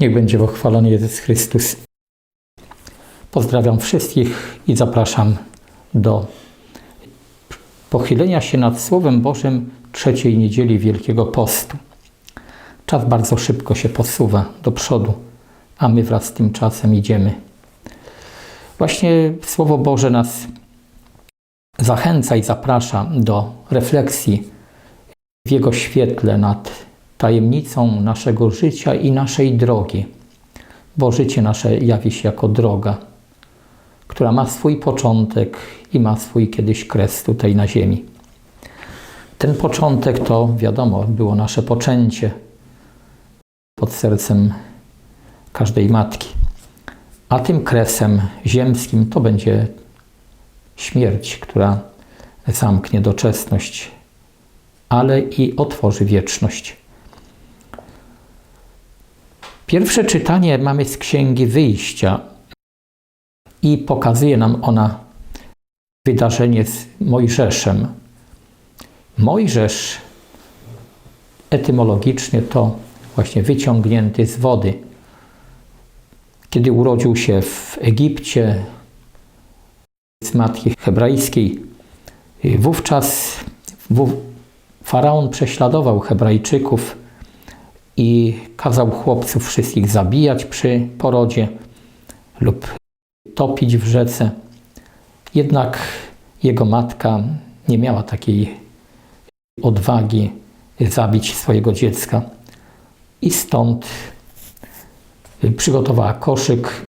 Niech będzie pochwalony Jezus Chrystus. Pozdrawiam wszystkich i zapraszam do pochylenia się nad Słowem Bożym trzeciej niedzieli Wielkiego Postu. Czas bardzo szybko się posuwa do przodu, a my wraz z tym czasem idziemy. Właśnie Słowo Boże nas zachęca i zaprasza do refleksji w Jego świetle nad tajemnicą naszego życia i naszej drogi, bo życie nasze jawi się jako droga, która ma swój początek i ma swój kiedyś kres tutaj na ziemi. Ten początek to, wiadomo, było nasze poczęcie pod sercem każdej matki. A tym kresem ziemskim to będzie śmierć, która zamknie doczesność, ale i otworzy wieczność. Pierwsze czytanie mamy z Księgi Wyjścia i pokazuje nam ona wydarzenie z Mojżeszem. Mojżesz etymologicznie to właśnie wyciągnięty z wody. Kiedy urodził się w Egipcie z matki hebrajskiej, wówczas faraon prześladował Hebrajczyków i kazał chłopców wszystkich zabijać przy porodzie lub topić w rzece. Jednak jego matka nie miała takiej odwagi zabić swojego dziecka i stąd przygotowała koszyk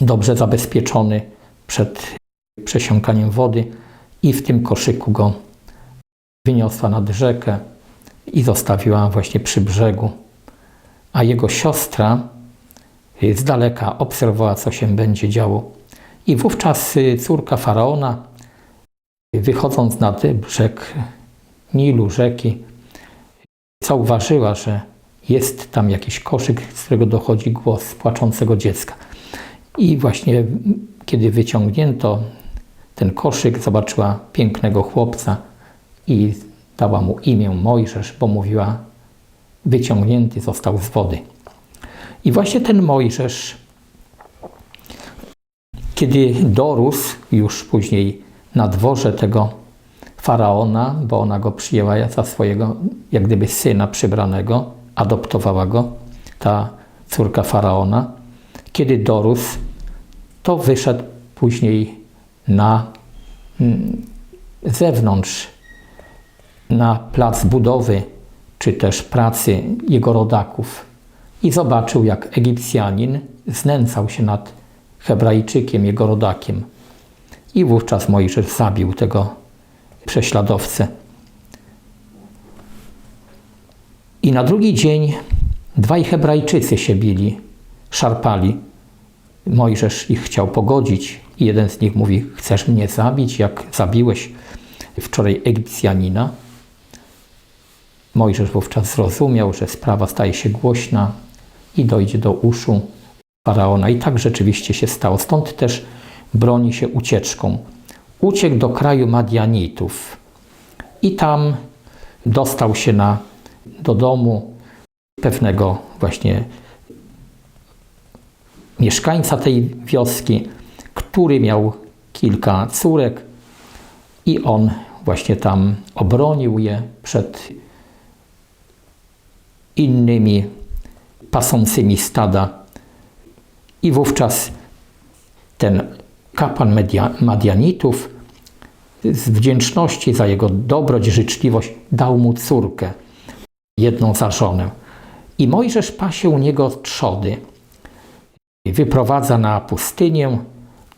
dobrze zabezpieczony przed przesiąkaniem wody i w tym koszyku go wyniosła nad rzekę i zostawiła właśnie przy brzegu. A jego siostra z daleka obserwowała, co się będzie działo. I wówczas córka faraona, wychodząc nad brzeg Nilu, rzeki, zauważyła, że jest tam jakiś koszyk, z którego dochodzi głos płaczącego dziecka. I właśnie kiedy wyciągnięto ten koszyk, zobaczyła pięknego chłopca i dała mu imię Mojżesz, bo mówiła, wyciągnięty został z wody. I właśnie ten Mojżesz, kiedy dorósł już później na dworze tego faraona, bo ona go przyjęła za swojego, jak gdyby syna przybranego, adoptowała go, ta córka faraona. Kiedy dorósł, to wyszedł później na mm, zewnątrz, na plac budowy czy też pracy jego rodaków i zobaczył, jak Egipcjanin znęcał się nad Hebrajczykiem, jego rodakiem. I wówczas Mojżesz zabił tego prześladowcę. I na drugi dzień dwaj Hebrajczycy się bili, szarpali. Mojżesz ich chciał pogodzić. I jeden z nich mówi: Chcesz mnie zabić, jak zabiłeś wczoraj Egipcjanina? Mojżesz wówczas zrozumiał, że sprawa staje się głośna i dojdzie do uszu faraona. I tak rzeczywiście się stało. Stąd też broni się ucieczką. Uciekł do kraju Madianitów i tam dostał się na, do domu pewnego właśnie mieszkańca tej wioski, który miał kilka córek i on właśnie tam obronił je przed innymi pasącymi stada. I wówczas ten kapłan Madianitów z wdzięczności za jego dobroć, życzliwość dał mu córkę, jedną za żonę. I Mojżesz pasie u niego trzody. Wyprowadza na pustynię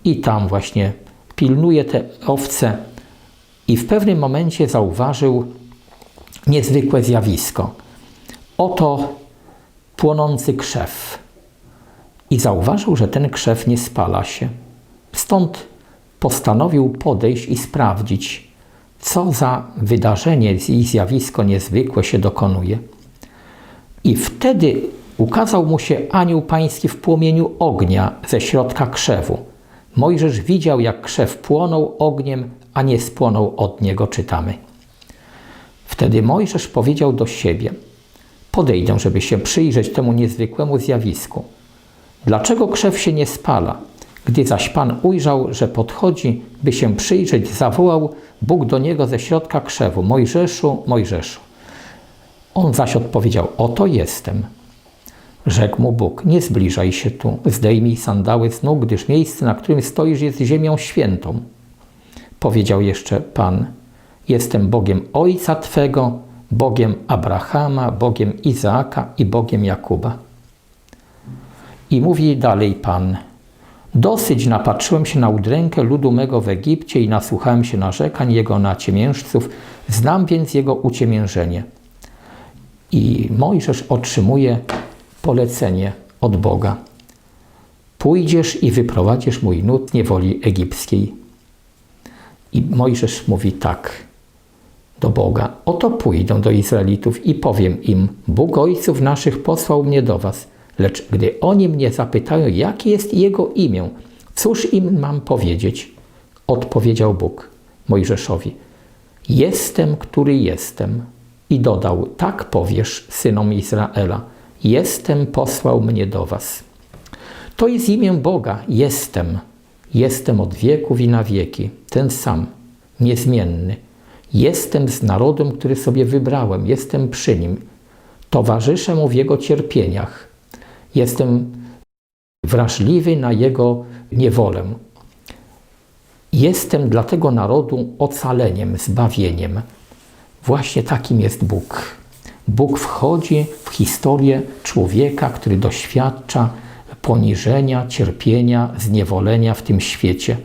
i tam właśnie pilnuje te owce. I w pewnym momencie zauważył niezwykłe zjawisko. Oto płonący krzew. I zauważył, że ten krzew nie spala się. Stąd postanowił podejść i sprawdzić, co za wydarzenie i zjawisko niezwykłe się dokonuje. I wtedy ukazał mu się anioł pański w płomieniu ognia ze środka krzewu. Mojżesz widział, jak krzew płonął ogniem, a nie spłonął od niego, czytamy. Wtedy Mojżesz powiedział do siebie: Podejdę, żeby się przyjrzeć temu niezwykłemu zjawisku. Dlaczego krzew się nie spala? Gdy zaś Pan ujrzał, że podchodzi, by się przyjrzeć, zawołał Bóg do niego ze środka krzewu: Mojżeszu, Mojżeszu. On zaś odpowiedział: Oto jestem. Rzekł mu Bóg: Nie zbliżaj się tu, zdejmij sandały z nóg, gdyż miejsce, na którym stoisz, jest ziemią świętą. Powiedział jeszcze Pan: Jestem Bogiem ojca twego, Bogiem Abrahama, Bogiem Izaaka i Bogiem Jakuba. I mówi dalej Pan: Dosyć napatrzyłem się na udrękę ludu mego w Egipcie i nasłuchałem się narzekań jego naciemiężców, znam więc jego uciemiężenie. I Mojżesz otrzymuje polecenie od Boga. Pójdziesz i wyprowadzisz mój lud niewoli egipskiej. I Mojżesz mówi tak do Boga: Oto pójdę do Izraelitów i powiem im: Bóg ojców naszych posłał mnie do was. Lecz gdy oni mnie zapytają, jakie jest jego imię, cóż im mam powiedzieć? Odpowiedział Bóg Mojżeszowi: Jestem, który jestem. I dodał: Tak powiesz synom Izraela: Jestem, posłał mnie do was. To jest imię Boga: Jestem. Jestem od wieków i na wieki, ten sam, niezmienny. Jestem z narodem, który sobie wybrałem, jestem przy nim. Towarzyszę mu w jego cierpieniach. Jestem wrażliwy na jego niewolę. Jestem dla tego narodu ocaleniem, zbawieniem. Właśnie takim jest Bóg. Bóg wchodzi w historię człowieka, który doświadcza poniżenia, cierpienia, zniewolenia w tym świecie.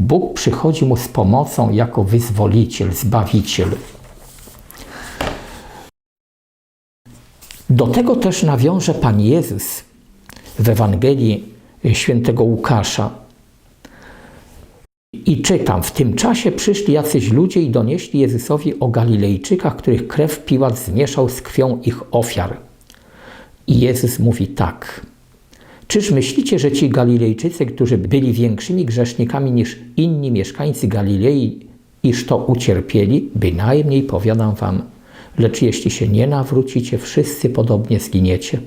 Bóg przychodzi mu z pomocą jako wyzwoliciel, zbawiciel. Do tego też nawiąże Pan Jezus w Ewangelii świętego Łukasza. I czytam, w tym czasie przyszli jacyś ludzie i donieśli Jezusowi o Galilejczykach, których krew Piłat zmieszał z krwią ich ofiar. I Jezus mówi tak. Czyż myślicie, że ci Galilejczycy, którzy byli większymi grzesznikami niż inni mieszkańcy Galilei, iż to ucierpieli? Bynajmniej powiadam wam, lecz jeśli się nie nawrócicie, wszyscy podobnie zginiecie.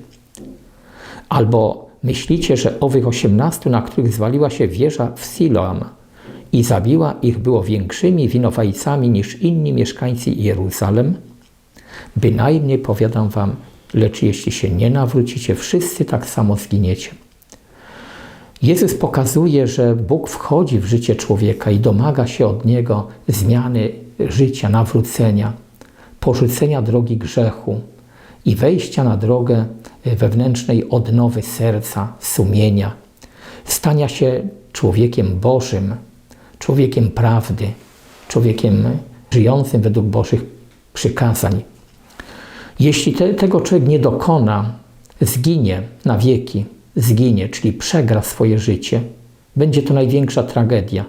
Albo myślicie, że owych osiemnastu, na których zwaliła się wieża w Siloam i zabiła ich, było większymi winowajcami niż inni mieszkańcy Jeruzalem? Bynajmniej powiadam wam, lecz jeśli się nie nawrócicie, wszyscy tak samo zginiecie. Jezus pokazuje, że Bóg wchodzi w życie człowieka i domaga się od niego zmiany życia, nawrócenia, porzucenia drogi grzechu i wejścia na drogę wewnętrznej odnowy serca, sumienia, stania się człowiekiem Bożym, człowiekiem prawdy, człowiekiem żyjącym według Bożych przykazań. Jeśli te, tego człowiek nie dokona, zginie na wieki, zginie, czyli przegra swoje życie, będzie to największa tragedia.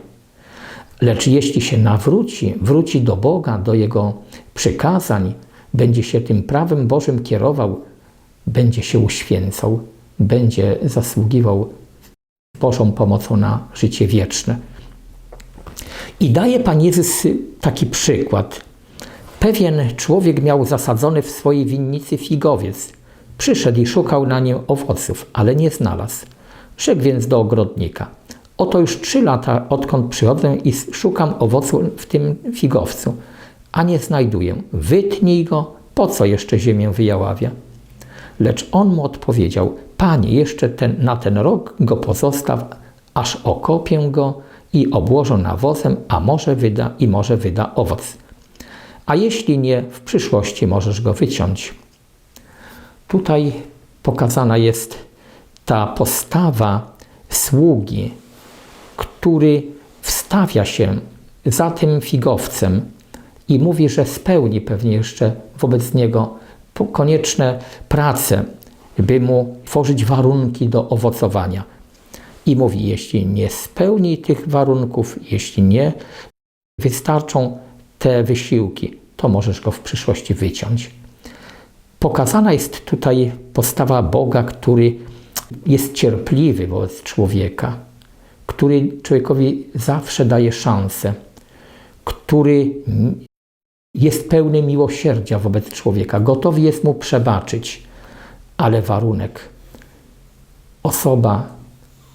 Lecz jeśli się nawróci, wróci do Boga, do Jego przykazań, będzie się tym prawem Bożym kierował, będzie się uświęcał, będzie zasługiwał Bożą pomocą na życie wieczne. I daje Pan Jezus taki przykład. Pewien człowiek miał zasadzony w swojej winnicy figowiec. Przyszedł i szukał na nim owoców, ale nie znalazł. Rzekł więc do ogrodnika: Oto już trzy lata, odkąd przychodzę i szukam owocu w tym figowcu, a nie znajduję. Wytnij go, po co jeszcze ziemię wyjaławia? Lecz on mu odpowiedział: Panie, jeszcze ten, na ten rok go pozostaw, aż okopię go i obłożę nawozem, a może wyda i może wyda owoc. A jeśli nie, w przyszłości możesz go wyciąć. Tutaj pokazana jest ta postawa sługi, który wstawia się za tym figowcem i mówi, że spełni pewnie jeszcze wobec niego konieczne prace, by mu tworzyć warunki do owocowania. I mówi, jeśli nie spełni tych warunków, jeśli nie wystarczą te wysiłki, to możesz go w przyszłości wyciąć. Pokazana jest tutaj postawa Boga, który jest cierpliwy wobec człowieka, który człowiekowi zawsze daje szansę, który jest pełny miłosierdzia wobec człowieka, gotowy jest mu przebaczyć, ale warunek osoba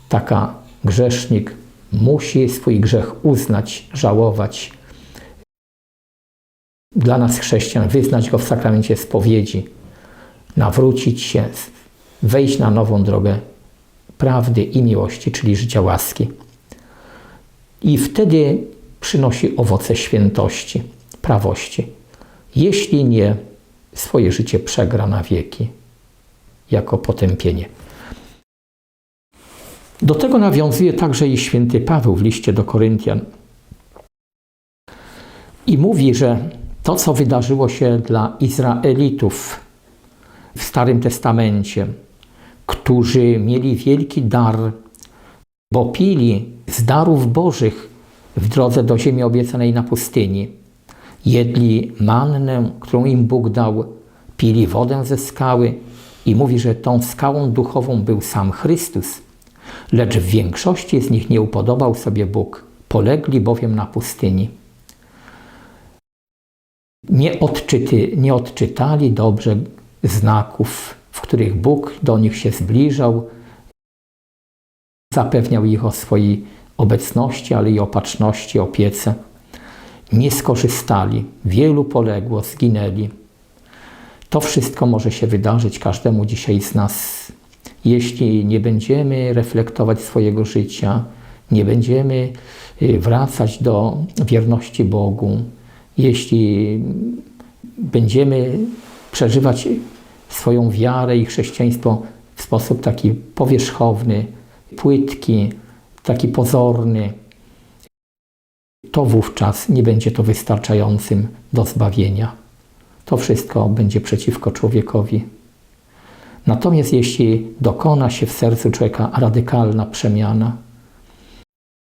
taka grzesznik musi swój grzech uznać, żałować. Dla nas chrześcijan wyznać go w sakramencie spowiedzi, nawrócić się, wejść na nową drogę prawdy i miłości, czyli życia łaski. I wtedy przynosi owoce świętości, prawości. Jeśli nie, swoje życie przegra na wieki jako potępienie. Do tego nawiązuje także i święty Paweł w liście do Koryntian. I mówi, że to, co wydarzyło się dla Izraelitów w Starym Testamencie, którzy mieli wielki dar, bo pili z darów Bożych w drodze do ziemi obiecanej na pustyni. Jedli mannę, którą im Bóg dał, pili wodę ze skały i mówi, że tą skałą duchową był sam Chrystus. Lecz w większości z nich nie upodobał sobie Bóg, polegli bowiem na pustyni. Nie, odczyty, nie odczytali dobrze znaków, w których Bóg do nich się zbliżał, zapewniał ich o swojej obecności, ale i opatrzności, opiece. Nie skorzystali, wielu poległo, zginęli. To wszystko może się wydarzyć każdemu dzisiaj z nas, jeśli nie będziemy reflektować swojego życia, nie będziemy y, wracać do wierności Bogu, jeśli będziemy przeżywać swoją wiarę i chrześcijaństwo w sposób taki powierzchowny, płytki, taki pozorny, to wówczas nie będzie to wystarczającym do zbawienia. To wszystko będzie przeciwko człowiekowi. Natomiast jeśli dokona się w sercu człowieka radykalna przemiana,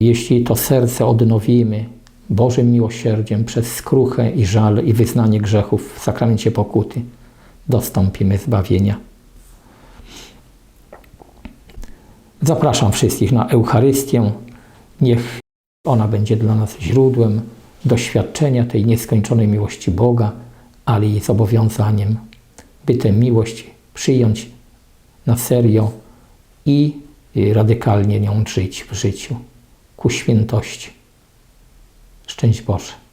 jeśli to serce odnowimy Bożym miłosierdziem przez skruchę i żal i wyznanie grzechów w sakramencie pokuty, dostąpimy zbawienia. Zapraszam wszystkich na Eucharystię. Niech ona będzie dla nas źródłem doświadczenia tej nieskończonej miłości Boga, ale i zobowiązaniem, by tę miłość przyjąć na serio i radykalnie nią żyć w życiu ku świętości. Szczęść Boże.